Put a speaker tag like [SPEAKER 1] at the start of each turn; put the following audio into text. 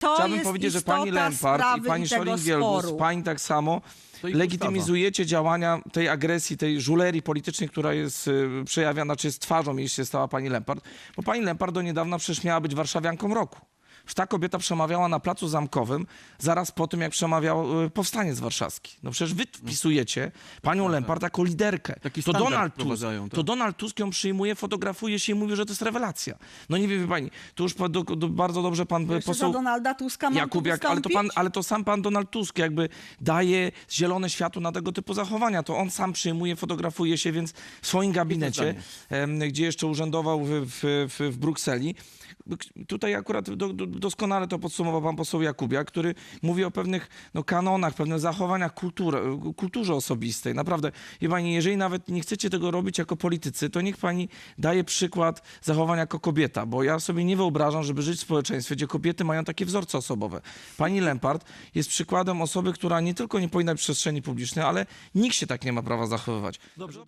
[SPEAKER 1] To
[SPEAKER 2] Chciałbym
[SPEAKER 1] jest
[SPEAKER 2] powiedzieć, że pani Lempart i pani Scholling-Wielgus, pani tak samo, legitymizujecie działania tej agresji, tej żulerii politycznej, która jest y, przejawiana, czy jest twarzą, jeśli się stała pani Lempart. Bo pani Lempart do niedawna przecież miała być warszawianką roku. Że ta kobieta przemawiała na Placu Zamkowym zaraz po tym, jak przemawiał y, powstaniec warszawski. No przecież wy wpisujecie panią Lempart jako liderkę.
[SPEAKER 3] Taki
[SPEAKER 2] to Donald Tusk,
[SPEAKER 3] tak.
[SPEAKER 2] to Donald Tusk ją przyjmuje, fotografuje się i mówi, że to jest rewelacja. No nie wie, wie pani, tu już do, do, bardzo dobrze pan
[SPEAKER 1] Jeszcze
[SPEAKER 2] poseł...
[SPEAKER 1] Donalda Tuska
[SPEAKER 2] Jakubiak, ale to, pan, ale to sam pan Donald Tusk jakby daje zielone światło na tego typu zachowania. To on sam przyjmuje, fotografuje się, więc w swoim gabinecie, gdzie jeszcze urzędował w, w, w, w Brukseli. Tutaj akurat do, do, doskonale to podsumował pan poseł Jakubiak, który mówi o pewnych no, kanonach, pewnych zachowaniach kultury, kulturze osobistej. Naprawdę, pani, jeżeli nawet nie chcecie tego robić jako politycy, to niech pani daje przykład zachowania jako kobieta, bo ja sobie nie wyobrażam, żeby żyć w społeczeństwie, gdzie kobiety mają takie wzorce osobowe. Pani Lempart jest przykładem osoby, która nie tylko nie powinna być w przestrzeni publicznej, ale nikt się tak nie ma prawa zachowywać.
[SPEAKER 3] Dobrze.